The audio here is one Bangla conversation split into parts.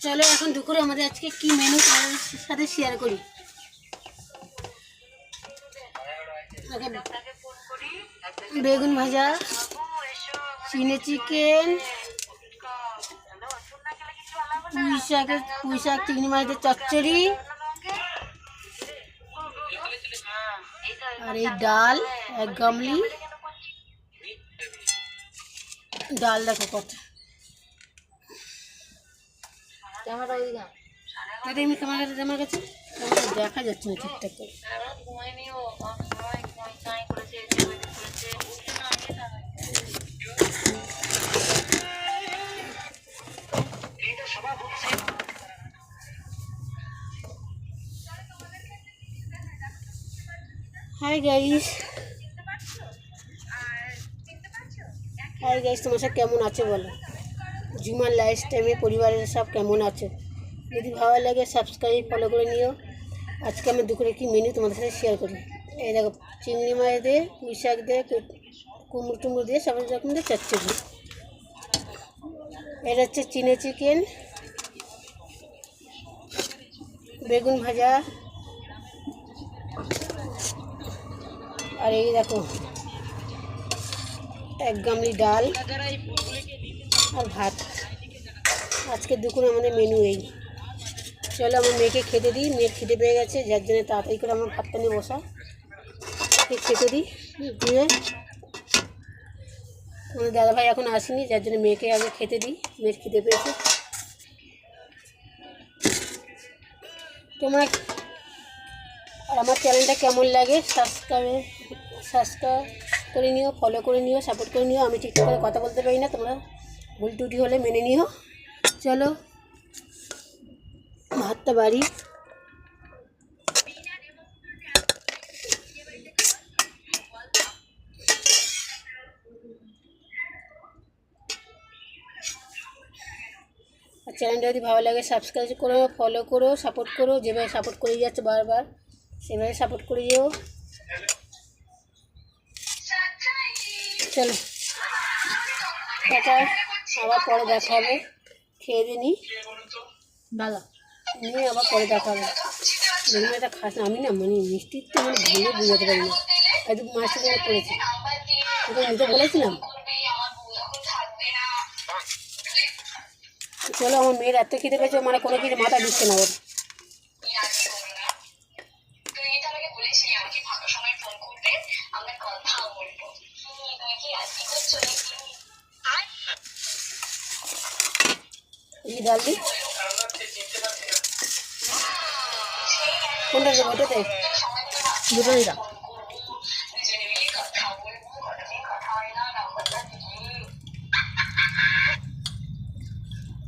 চলো এখন দুপুরে আমাদের আজকে কি মেনু সাথে শেয়ার করি। বেগুন ভাজা চিনে চিকেন পুঁই শাকের পুঁই শাক, চিংড়ি মাছের চচ্চড়ি, আর এই ডাল, এক গামলি। ডাল দেখো কত। ক্যামেরা দাদা এমনি তোমার কাছে দেখা যাচ্ছে না ঠিকঠাক করে। হাই গাইস হাই গাইস তোমার সব কেমন আছে বলো? জুমার লাইফ টাইমে পরিবারের সব কেমন আছে? যদি ভালো লাগে সাবস্ক্রাইব ফলো করে নিও। আজকে আমি দুপুরে কি মেনু তোমাদের সাথে শেয়ার করি? এই দেখো, চিংড়ি মাছ দিয়ে পুঁই দিয়ে কুমড়ো টুমড়ো দিয়ে, সব রকম দিয়ে চচ্চড়ি। এটা হচ্ছে চিনে চিকেন বেগুন ভাজা, আর এই দেখো, এক গামলি ডাল। আর ভাত। আজকে দুপুরে আমাদের মেনু এই। চলো আমার মেয়েকে খেতে দিই, মেয়ের খেতে পেয়ে গেছে, যার জন্য তাড়াতাড়ি করে আমার ভাতটা নিয়ে বসা। খেতে দিই দিয়ে আমার দাদাভাই এখন আসেনি, যার জন্য মেয়েকে আগে খেতে দিই, মেয়ের খেতে পেয়েছে। তোমার আর আমার চ্যানেলটা কেমন লাগে সাবস্ক্রাইব সাবস্ক্রাইব করে নিও ফলো করে নিও সাপোর্ট করে নিও, আমি ঠিকঠাক করে কথা বলতে পারি না তোমরা। ভুল টুটি হলে মেনে নিও। চলো, ভাতটা বাড়ি। চ্যানেলটা যদি ভালো লাগে সাবস্ক্রাইব করো ফলো করো সাপোর্ট করো, যেভাবে সাপোর্ট করে যাচ্ছে বারবার, সেভাবে সাপোর্ট করে যেও। চলো। টাটা আবার পরে দেখা হবে। খেয়ে দিয়ে নিই দাদা। নিয়ে আবার পরে দেখা হবে। এটা খাস না আমি না মানে মিষ্টির তো মানে ভালো বুঝাতে পারি না। হয়তো মাছটা যেন করেছি। তোকে নিতে বলেছিলাম। চলো আমার মেয়ের এত খেতে পেয়েছে মানে কোনো কিছু মাথা দিচ্ছে না ওর। নাম্বারটা দিবি?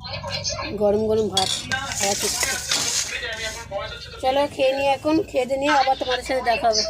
মনে পড়েছে গরম গরম ভাত চলো খেয়ে নিয়ে এখন, খেয়ে নিয়ে আবার তোমাদের সাথে দেখা হবে।